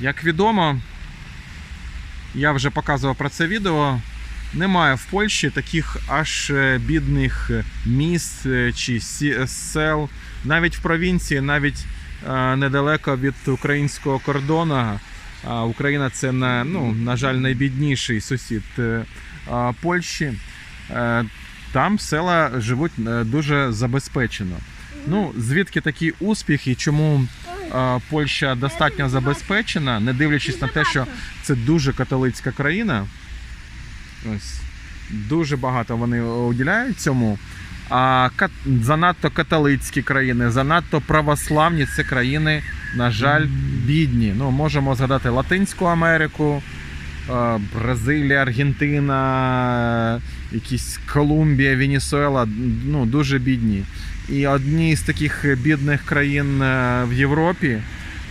Як відомо, я вже показував про це відео. Немає в Польщі таких аж е, бідних е, міст е, чи сел. Навіть в провінції, навіть недалеко від українського кордону. А Україна це на, ну, на жаль, найбідніший сусід Польщі. Там села живуть дуже забезпечено. Ну, звідки такий успіх і чому Польща достатньо забезпечена, не дивлячись на те, що це дуже католицька країна. Ось дуже багато вони уділяють цьому. А занадто католицькі країни, занадто православні це країни, на жаль, бідні. Ну, можемо згадати Латинську Америку, Бразилія, Аргентина, якісь Колумбія, Венесуела, ну, дуже бідні. І одні з таких бідних країн е, в Європі,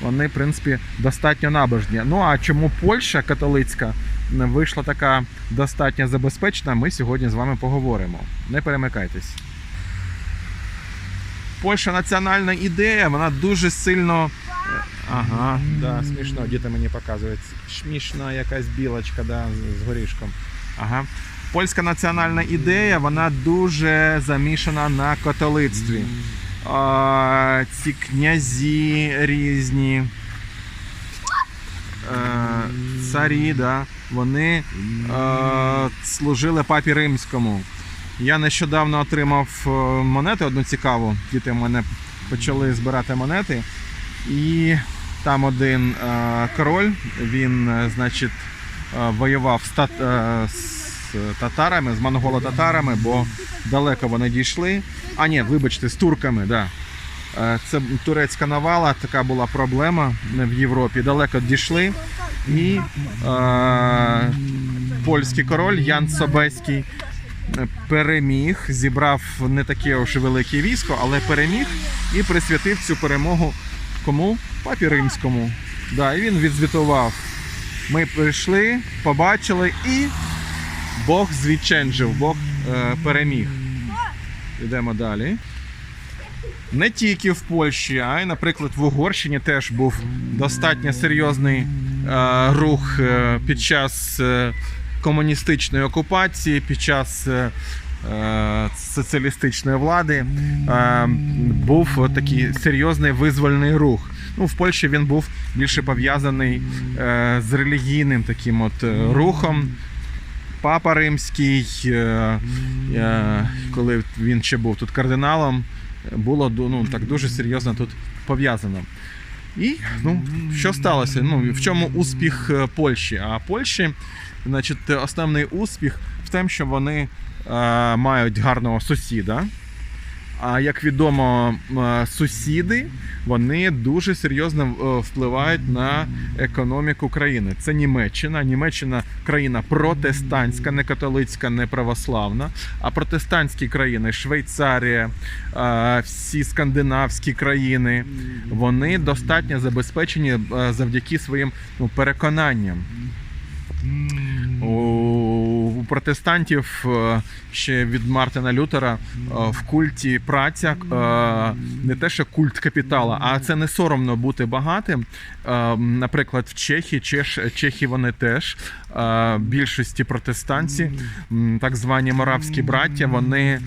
вони, в принципі, достатньо набожні. Ну а чому Польща католицька вийшла така достатньо забезпечена, ми сьогодні з вами поговоримо. Не перемикайтесь. Польща національна ідея, вона дуже сильно. е, Ага, да, смішно, діти мені показують. Смішна якась білочка, да, з горішком. Ага. Польська національна ідея, вона дуже замішана на католицтві. А, ці князі різні, е, царі, да, вони е, служили папі римському. Я нещодавно отримав е, монету одну цікаву. Діти в мене почали збирати монети. І там один король, він, значить, воював з, з татарами, з монголо-татарами, бо далеко вони дійшли. А ні, вибачте, з турками, да. Е, Це турецька навала, така була проблема в Європі. Далеко дійшли. І е, польський король Ян Собеський е, переміг, зібрав не таке уж велике військо, але переміг і присвятив цю перемогу кому? Папі римському. Да, і він відзвітував. Ми прийшли, побачили і Бог звідченжив, Бог е, переміг. Йдемо далі. Не тільки в Польщі, а й, наприклад, в Угорщині теж був достатньо серйозний е, рух е, під час е, комуністичної окупації, під час е, е, соціалістичної влади. Е, був такий серйозний визвольний рух. Ну, в Польщі він був більше пов'язаний е, з релігійним таким от е, рухом. Папа Римський, е, е, коли він ще був тут кардиналом, було ну, так дуже серйозно тут пов'язано. І ну, що сталося? Ну, в чому успіх е, Польщі? А Польщі, значить, основний успіх в тому, що вони мають гарного сусіда. А як відомо, е, сусіди вони дуже серйозно е, впливають на економіку країни. Це Німеччина. Німеччина країна протестантська, не католицька, не православна. А протестантські країни, Швейцарія, е, всі скандинавські країни, вони достатньо забезпечені завдяки своїм ну, переконанням. Протестантів е, ще від Мартина Лютера е, в культі праця е, не те, що культ капітала, а це не соромно бути багатим. Наприклад, в Чехії, Чеш, Чехи вони теж більшості протестантці, м, так звані моравські браття, вони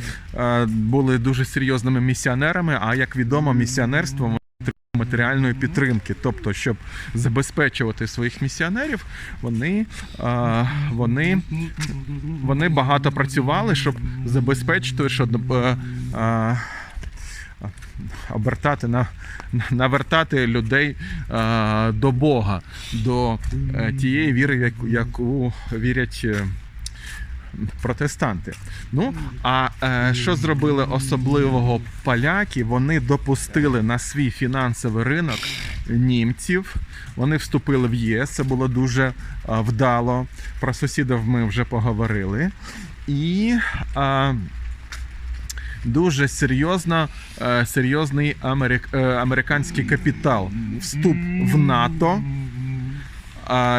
були дуже серйозними місіонерами. А як відомо, місіонерство матеріальної підтримки. Тобто, щоб забезпечувати своїх місіонерів, вони, е, вони, вони багато працювали, щоб забезпечити, щоб е, е, обертати на, навертати людей е, до Бога, до е, тієї віри, яку, яку вірять. Протестанти. Ну а е, що зробили особливого поляки? Вони допустили на свій фінансовий ринок німців. Вони вступили в ЄС. Це було дуже е, вдало. Про сусідів ми вже поговорили. І е, дуже серйозно, е, серйозний америк, е, американський капітал. Вступ в НАТО.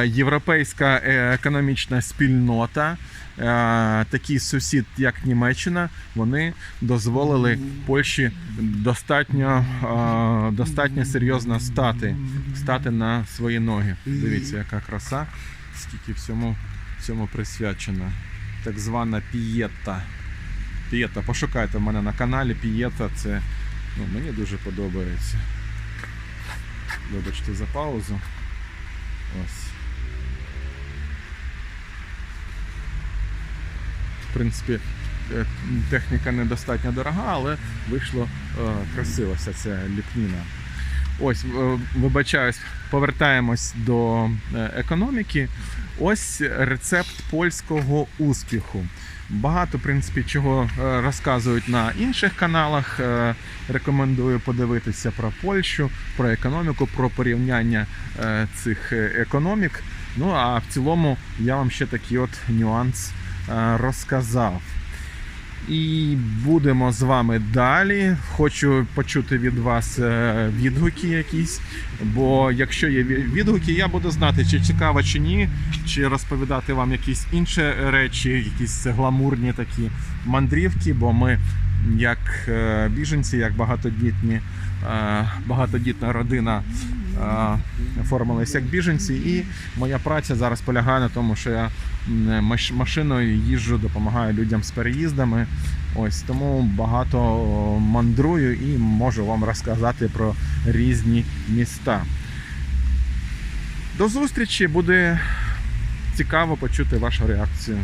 Європейська е, економічна спільнота, е, такий сусід, як Німеччина, вони дозволили Польщі достатньо, достатньо серйозно стати, стати на свої ноги. Дивіться, яка краса, скільки всьому, всьому присвячено. Так звана пієта. Пієта, пошукайте в мене на каналі. Пієта це ну, мені дуже подобається. Вибачте за паузу. Ось. В принципі, е, техніка недостатньо дорога, але вийшло е, красиво вся ця ліпніна. Ось, е, вибачаюсь, повертаємось до економіки. Ось рецепт польського успіху. Багато, в принципі, чого е, розказують на інших каналах. Е, Рекомендую подивитися про Польщу, про економіку, про порівняння е, цих економік. Ну а в цілому я вам ще такий от нюанс розказав. І будемо з вами далі. Хочу почути від вас е, відгуки якісь. Бо якщо є відгуки, я буду знати, чи цікаво, чи ні, чи розповідати вам якісь інші речі, якісь гламурні такі мандрівки. Бо ми, як е, біженці, як багатодітні, е, багатодітна родина, е, оформилися як біженці. І моя праця зараз полягає на тому, що я машиною їжджу, допомагаю людям з переїздами. Ось тому багато мандрую і можу вам розказати про різні міста. До зустрічі буде цікаво почути вашу реакцію.